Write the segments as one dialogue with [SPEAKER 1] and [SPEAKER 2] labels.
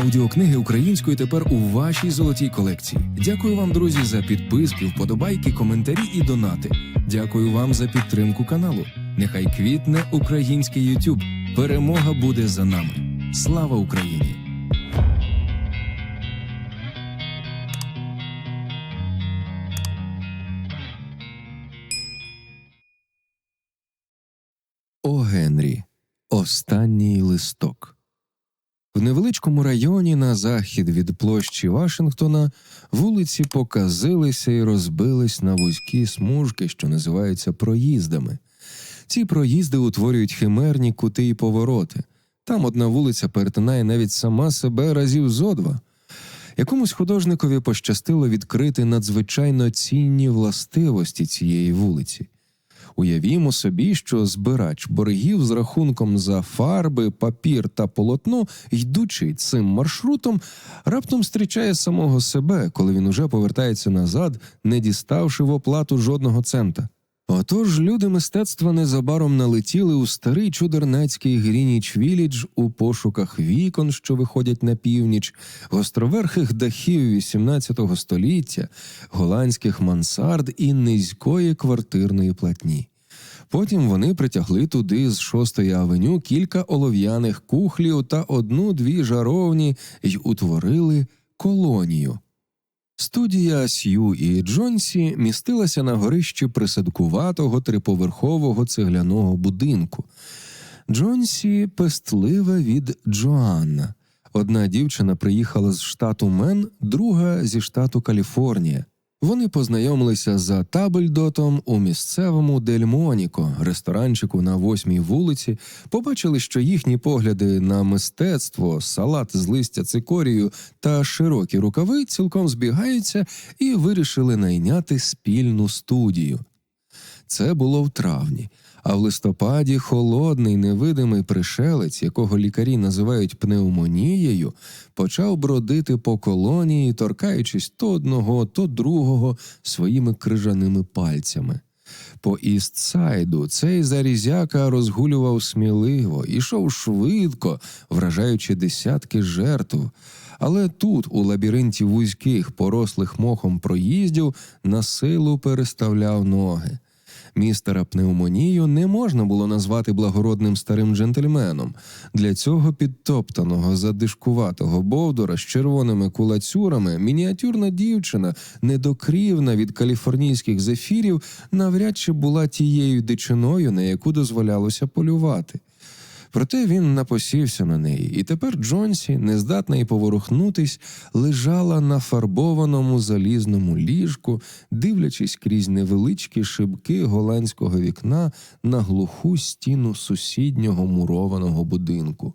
[SPEAKER 1] Аудіокниги українською тепер у вашій золотій колекції. Дякую вам, друзі, за підписки, вподобайки, коментарі і донати. Дякую вам за підтримку каналу. Нехай квітне український Ютуб. Перемога буде за нами. Слава Україні! О Генрі. Останній листок. В невеличкому районі на захід від площі Вашингтона вулиці показилися і розбились на вузькі смужки, що називаються проїздами. Ці проїзди утворюють химерні кути і повороти. Там одна вулиця перетинає навіть сама себе разів зо два. Якомусь художникові пощастило відкрити надзвичайно цінні властивості цієї вулиці. Уявімо собі, що збирач боргів з рахунком за фарби, папір та полотно, йдучи цим маршрутом, раптом зустрічає самого себе, коли він уже повертається назад, не діставши в оплату жодного цента. Отож люди мистецтва незабаром налетіли у старий чудернацький Грініч Вілідж у пошуках вікон, що виходять на північ, гостроверхих дахів XVIII століття, голландських мансард і низької квартирної платні. Потім вони притягли туди з шостої авеню кілька олов'яних кухлів та одну-дві жаровні й утворили колонію. Студія Сью і Джонсі містилася на горищі присадкуватого триповерхового цегляного будинку. Джонсі пестлива від Джоанна. Одна дівчина приїхала з штату Мен, друга зі штату Каліфорнія. Вони познайомилися за Табельдотом у місцевому Дельмоніко, ресторанчику на восьмій вулиці, побачили, що їхні погляди на мистецтво, салат з листя цикорію та широкі рукави цілком збігаються і вирішили найняти спільну студію. Це було в травні, а в листопаді холодний невидимий пришелець, якого лікарі називають пневмонією, почав бродити по колонії, торкаючись то одного, то другого своїми крижаними пальцями. По Істсайду цей зарізяка розгулював сміливо, ішов швидко, вражаючи десятки жертв. Але тут, у лабіринті вузьких, порослих мохом проїздів, на силу переставляв ноги. Містера пневмонію не можна було назвати благородним старим джентльменом. Для цього підтоптаного, задишкуватого бовдора з червоними кулацюрами мініатюрна дівчина, недокрівна від каліфорнійських зефірів, навряд чи була тією дичиною, на яку дозволялося полювати. Проте він напосівся на неї, і тепер Джонсі, нездатна й поворухнутись, лежала на фарбованому залізному ліжку, дивлячись крізь невеличкі шибки голландського вікна на глуху стіну сусіднього мурованого будинку.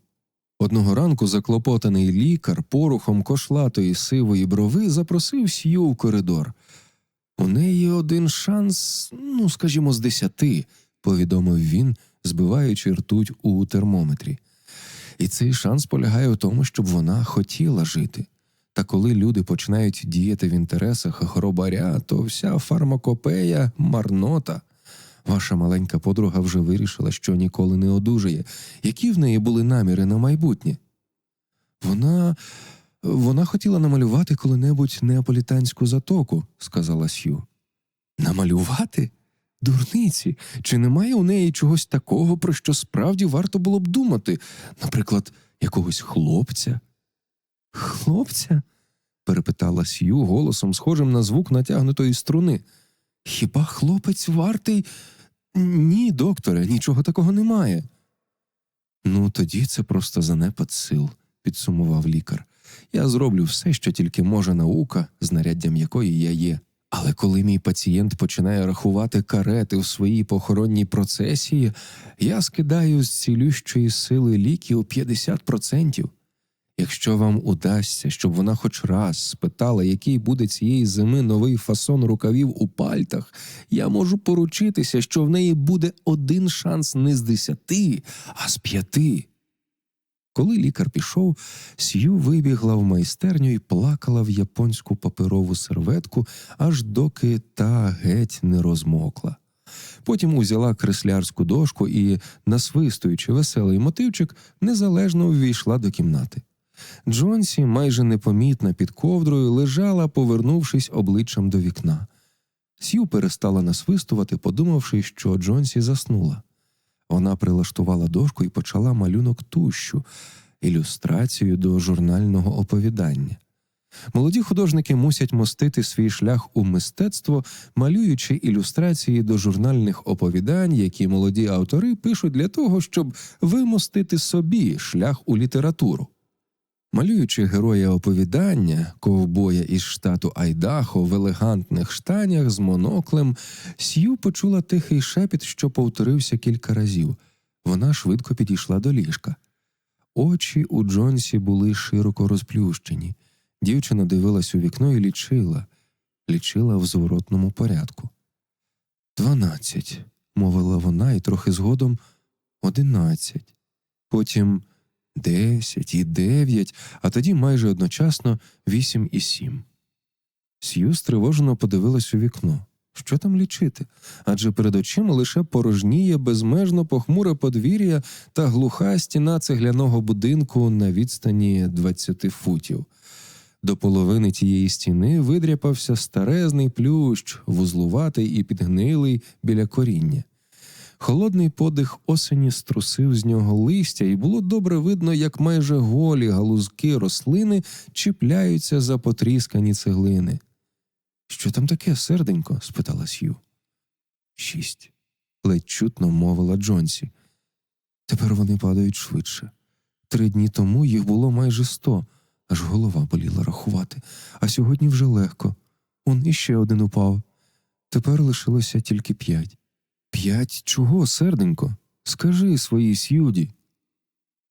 [SPEAKER 1] Одного ранку заклопотаний лікар порухом кошлатої сивої брови запросив Сью в коридор. У неї один шанс, ну скажімо, з десяти, повідомив він збиваючи ртуть у термометрі. І цей шанс полягає у тому, щоб вона хотіла жити. Та коли люди починають діяти в інтересах хробаря, то вся фармакопея марнота. Ваша маленька подруга вже вирішила, що ніколи не одужає. Які в неї були наміри на майбутнє? Вона вона хотіла намалювати коли-небудь неаполітанську затоку, сказала Сью. Намалювати? Дурниці, чи немає у неї чогось такого, про що справді варто було б думати, наприклад, якогось хлопця? Хлопця? перепитала Сью голосом, схожим на звук натягнутої струни. Хіба хлопець вартий? Ні, докторе, нічого такого немає. Ну, тоді це просто занепад сил, підсумував лікар. Я зроблю все, що тільки може наука, знаряддям якої я є. Але коли мій пацієнт починає рахувати карети в своїй похоронній процесії, я скидаю з цілющої сили ліків 50%. Якщо вам удасться, щоб вона хоч раз спитала, який буде цієї зими новий фасон рукавів у пальтах, я можу поручитися, що в неї буде один шанс не з десяти, а з п'яти. Коли лікар пішов, Сью вибігла в майстерню і плакала в японську паперову серветку, аж доки та геть не розмокла. Потім узяла креслярську дошку і, насвистуючи веселий мотивчик, незалежно ввійшла до кімнати. Джонсі, майже непомітна під ковдрою, лежала, повернувшись обличчям до вікна. Сью перестала насвистувати, подумавши, що Джонсі заснула. Вона прилаштувала дошку і почала малюнок тущу, ілюстрацію до журнального оповідання. Молоді художники мусять мостити свій шлях у мистецтво, малюючи ілюстрації до журнальних оповідань, які молоді автори пишуть для того, щоб вимостити собі шлях у літературу. Малюючи героя оповідання, ковбоя із штату Айдахо в елегантних штанях з моноклем, Сью почула тихий шепіт, що повторився кілька разів. Вона швидко підійшла до ліжка. Очі у Джонсі були широко розплющені. Дівчина дивилась у вікно і лічила, лічила в зворотному порядку. Дванадцять, мовила вона, і трохи згодом одинадцять, потім десять і дев'ять, а тоді майже одночасно вісім і сім. Сью стривожено подивилась у вікно. Що там лічити? Адже перед очима лише порожніє безмежно похмуре подвір'я та глуха стіна цегляного будинку на відстані двадцяти футів. До половини тієї стіни видряпався старезний плющ, вузлуватий і підгнилий біля коріння. Холодний подих осені струсив з нього листя, і було добре видно, як майже голі галузки рослини чіпляються за потріскані цеглини. Що там таке, серденько? спитала Сью. Шість. ледь чутно мовила Джонсі. Тепер вони падають швидше. Три дні тому їх було майже сто, аж голова боліла рахувати, а сьогодні вже легко. Он іще один упав. Тепер лишилося тільки п'ять. П'ять чого, серденько? Скажи своїй сюді.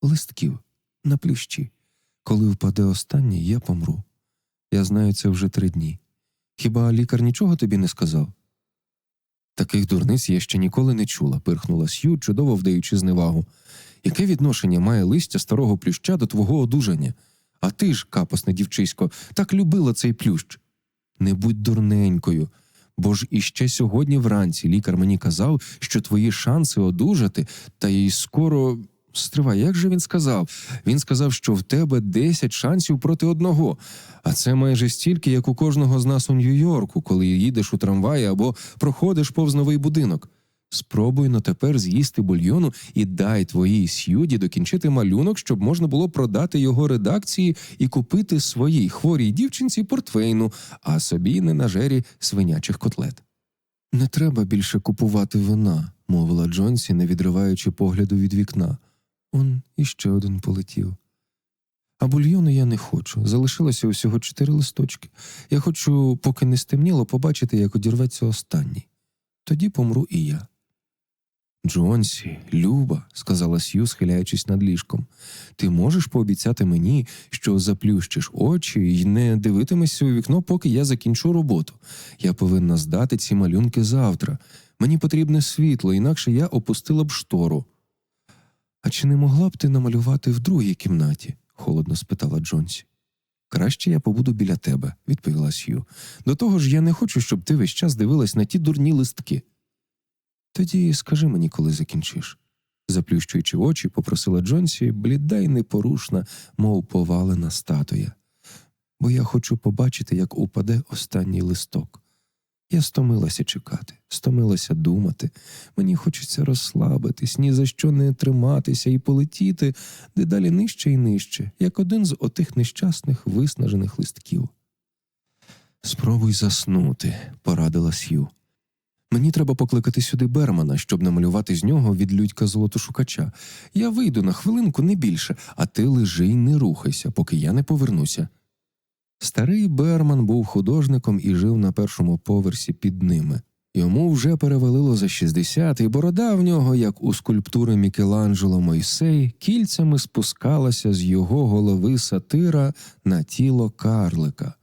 [SPEAKER 1] Листків на плющі. Коли впаде останній, я помру. Я знаю це вже три дні. Хіба лікар нічого тобі не сказав? Таких дурниць я ще ніколи не чула, пирхнула Сью, чудово вдаючи зневагу. Яке відношення має листя старого плюща до твого одужання? А ти ж, капосне дівчисько, так любила цей плющ. Не будь дурненькою, бо ж іще сьогодні вранці лікар мені казав, що твої шанси одужати, та й скоро. Стривай, як же він сказав? Він сказав, що в тебе 10 шансів проти одного, а це майже стільки, як у кожного з нас у Нью-Йорку, коли їдеш у трамваї або проходиш повз новий будинок. Спробуй на тепер з'їсти бульйону і дай твоїй сюді докінчити малюнок, щоб можна було продати його редакції і купити своїй хворій дівчинці портвейну, а собі не на жері свинячих котлет. Не треба більше купувати вина, мовила Джонсі, не відриваючи погляду від вікна. Он іще один полетів. А бульйону я не хочу. Залишилося усього чотири листочки. Я хочу, поки не стемніло, побачити, як одірветься останній. Тоді помру і я. Джонсі, Люба, сказала Сью, схиляючись над ліжком, ти можеш пообіцяти мені, що заплющиш очі і не дивитимешся у вікно, поки я закінчу роботу. Я повинна здати ці малюнки завтра. Мені потрібне світло, інакше я опустила б штору. А чи не могла б ти намалювати в другій кімнаті? холодно спитала Джонсі. Краще я побуду біля тебе, відповіла Сью. До того ж, я не хочу, щоб ти весь час дивилась на ті дурні листки. Тоді скажи мені, коли закінчиш. Заплющуючи очі, попросила Джонсі, бліда й непорушна, мов повалена статуя. Бо я хочу побачити, як упаде останній листок. Я стомилася чекати, стомилася думати. Мені хочеться розслабитись, ні за що не триматися і полетіти дедалі нижче і нижче, як один з отих нещасних виснажених листків. Спробуй заснути, порадила Сью. Мені треба покликати сюди Бермана, щоб намалювати з нього від людька золотошукача. Я вийду на хвилинку не більше, а ти лежи й не рухайся, поки я не повернуся. Старий Берман був художником і жив на першому поверсі під ними. Йому вже перевалило за 60, і борода в нього, як у скульптури Мікеланджело Мойсей, кільцями спускалася з його голови сатира на тіло карлика.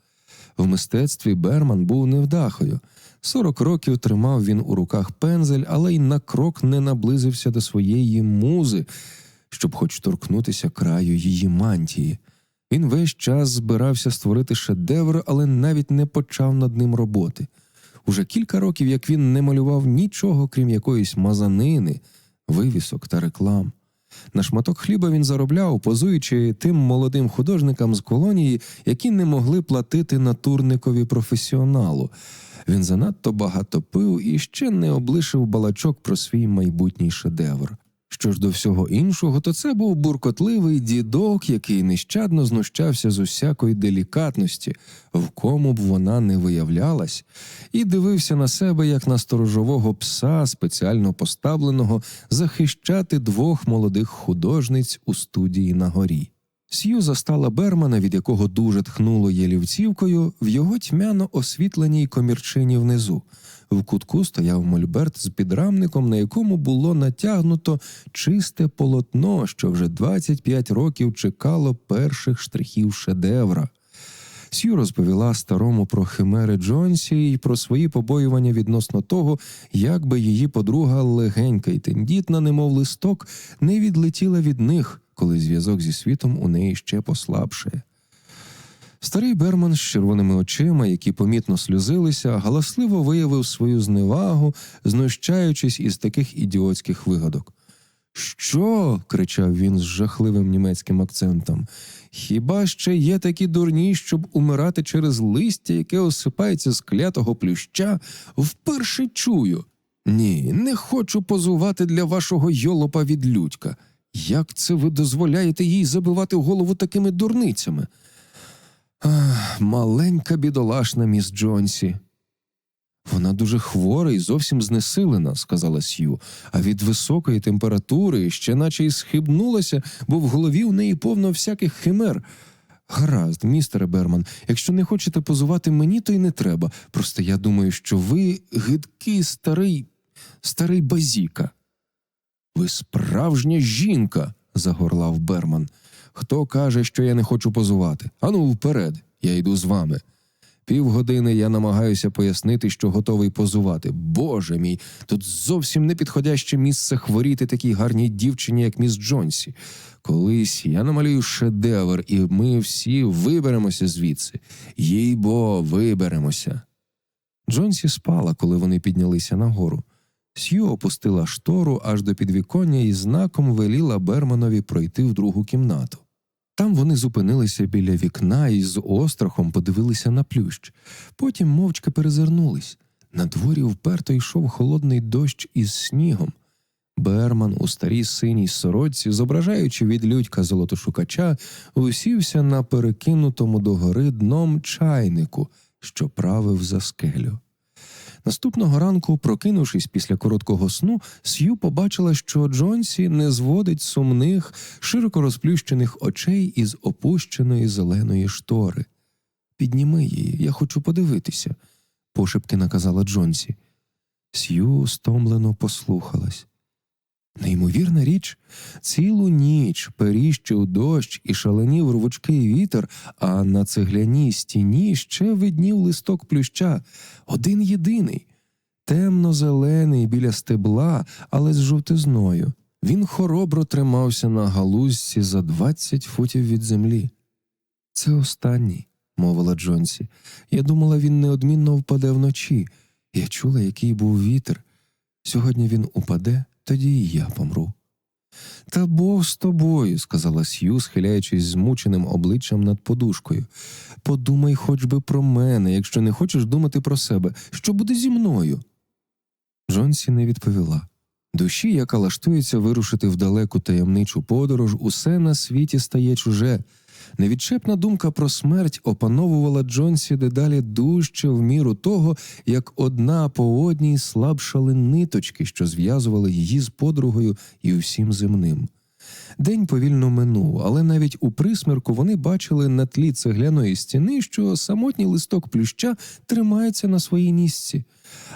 [SPEAKER 1] В мистецтві Берман був невдахою. Сорок років тримав він у руках пензель, але й на крок не наблизився до своєї музи, щоб хоч торкнутися краю її мантії. Він весь час збирався створити шедевр, але навіть не почав над ним роботи. Уже кілька років, як він не малював нічого, крім якоїсь мазанини, вивісок та реклам. На шматок хліба він заробляв, позуючи тим молодим художникам з колонії, які не могли платити натурникові професіоналу. Він занадто багато пив і ще не облишив балачок про свій майбутній шедевр. Що ж до всього іншого, то це був буркотливий дідок, який нещадно знущався з усякої делікатності, в кому б вона не виявлялась, і дивився на себе як на сторожового пса, спеціально поставленого захищати двох молодих художниць у студії на горі. Сью застала Бермана, від якого дуже тхнуло єлівцівкою, в його тьмяно освітленій комірчині внизу. В кутку стояв мольберт з підрамником, на якому було натягнуто чисте полотно, що вже 25 років чекало перших штрихів шедевра. Сью розповіла старому про химери Джонсі і про свої побоювання відносно того, як би її подруга легенька і тендітна, немов листок, не відлетіла від них, коли зв'язок зі світом у неї ще послабшає. Старий Берман з червоними очима, які помітно сльозилися, галасливо виявив свою зневагу, знущаючись із таких ідіотських вигадок. Що? кричав він з жахливим німецьким акцентом. Хіба ще є такі дурні, щоб умирати через листя, яке осипається з клятого плюща, вперше чую. Ні, не хочу позувати для вашого йолопа від людька. Як це ви дозволяєте їй забивати голову такими дурницями? Ах, маленька бідолашна міс Джонсі. Вона дуже хвора і зовсім знесилена, сказала Сью, а від високої температури ще наче й схибнулася, бо в голові у неї повно всяких химер. Гаразд, містере Берман, якщо не хочете позувати мені, то й не треба. Просто я думаю, що ви гидкий старий, старий базіка. Ви справжня жінка, загорлав Берман. Хто каже, що я не хочу позувати? Ану, вперед, я йду з вами. Півгодини я намагаюся пояснити, що готовий позувати. Боже мій, тут зовсім не підходяще місце хворіти такій гарній дівчині, як міс Джонсі. Колись я намалюю шедевр, і ми всі виберемося звідси. Їй бо виберемося. Джонсі спала, коли вони піднялися нагору. Сью опустила штору аж до підвіконня і знаком веліла Берманові пройти в другу кімнату. Там вони зупинилися біля вікна і з острахом подивилися на плющ. Потім мовчки перезирнулись. На дворі вперто йшов холодний дощ із снігом. Берман у старій синій сорочці, зображаючи від людька золотошукача, усівся на перекинутому догори дном чайнику, що правив за скелю. Наступного ранку, прокинувшись після короткого сну, Сью побачила, що Джонсі не зводить сумних, широко розплющених очей із опущеної зеленої штори. Підніми її, я хочу подивитися, пошепки наказала Джонсі. Сью стомлено послухалась. Неймовірна річ, цілу ніч періщив дощ і шаленів рвучкий вітер, а на цегляній стіні ще виднів листок плюща, один єдиний, темно-зелений біля стебла, але з жовтизною. Він хоробро тримався на галузці за двадцять футів від землі. Це останній, мовила Джонсі. Я думала, він неодмінно впаде вночі. Я чула, який був вітер. Сьогодні він упаде, тоді і я помру. Та Бог з тобою, сказала Сью, схиляючись змученим обличчям над подушкою. Подумай хоч би про мене, якщо не хочеш думати про себе, що буде зі мною. Джонсі не відповіла. Душі, яка лаштується вирушити в далеку таємничу подорож, усе на світі стає чуже. Невідчепна думка про смерть опановувала Джонсі дедалі дужче в міру того, як одна по одній слабшали ниточки, що зв'язували її з подругою і усім земним. День повільно минув, але навіть у присмірку вони бачили на тлі цегляної стіни, що самотній листок плюща тримається на своїй місці.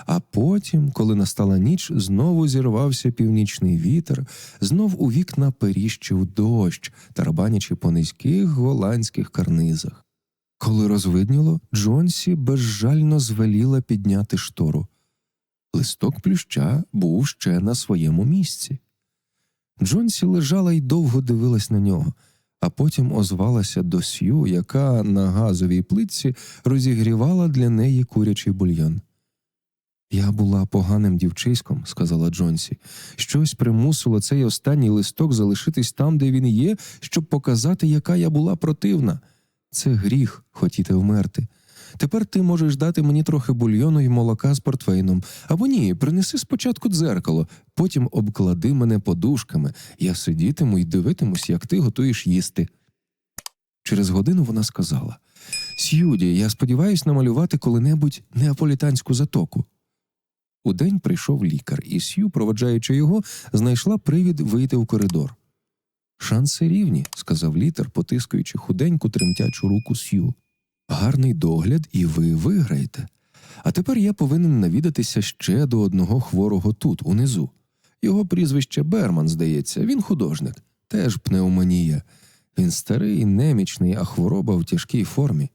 [SPEAKER 1] А потім, коли настала ніч, знову зірвався північний вітер, знов у вікна періщив дощ, тарабанячи по низьких голландських карнизах. Коли розвидніло, Джонсі безжально звеліла підняти штору. Листок плюща був ще на своєму місці. Джонсі лежала й довго дивилась на нього, а потім озвалася до Сью, яка на газовій плитці розігрівала для неї курячий бульйон. Я була поганим дівчиськом, сказала Джонсі. Щось примусило цей останній листок залишитись там, де він є, щоб показати, яка я була противна. Це гріх хотіти вмерти. Тепер ти можеш дати мені трохи бульйону і молока з портвейном. Або ні, принеси спочатку дзеркало, потім обклади мене подушками. Я сидітиму і дивитимусь, як ти готуєш їсти. Через годину вона сказала: Сьюді, я сподіваюся намалювати коли-небудь неаполітанську затоку. Удень прийшов лікар, і Сью, проводжаючи його, знайшла привід вийти в коридор. Шанси рівні, сказав літер, потискуючи худеньку тремтячу руку Сью. Гарний догляд, і ви виграєте. А тепер я повинен навідатися ще до одного хворого тут, унизу. Його прізвище Берман, здається, він художник, теж пневмонія. Він старий, немічний, а хвороба в тяжкій формі.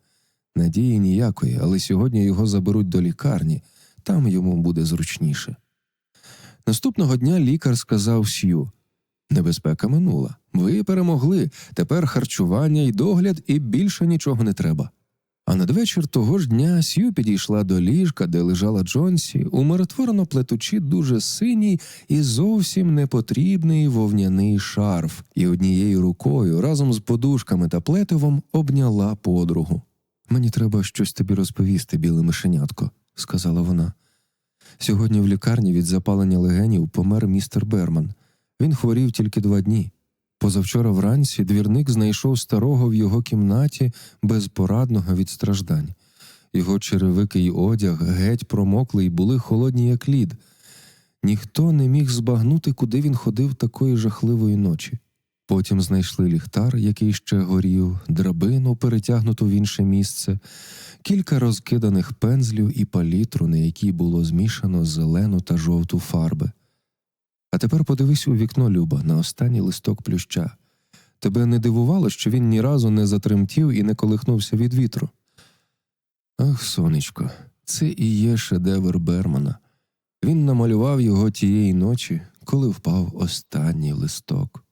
[SPEAKER 1] Надії ніякої, але сьогодні його заберуть до лікарні, там йому буде зручніше. Наступного дня лікар сказав Сью Небезпека минула. Ви перемогли. Тепер харчування і догляд, і більше нічого не треба. А надвечір того ж дня Сью підійшла до ліжка, де лежала Джонсі, умиротворено плетучи дуже синій і зовсім непотрібний вовняний шарф, і однією рукою разом з подушками та плетивом обняла подругу. Мені треба щось тобі розповісти, біле мишенятко, сказала вона. Сьогодні в лікарні від запалення легенів помер містер Берман. Він хворів тільки два дні. Позавчора вранці двірник знайшов старого в його кімнаті безпорадного від страждань. Його черевики й одяг геть промокли й були холодні, як лід. Ніхто не міг збагнути, куди він ходив такої жахливої ночі. Потім знайшли ліхтар, який ще горів, драбину, перетягнуту в інше місце, кілька розкиданих пензлів і палітру, на якій було змішано зелену та жовту фарби. А тепер подивись у вікно, Люба, на останній листок плюща. Тебе не дивувало, що він ні разу не затремтів і не колихнувся від вітру? Ах, сонечко, це і є шедевр Бермана. Він намалював його тієї ночі, коли впав останній листок.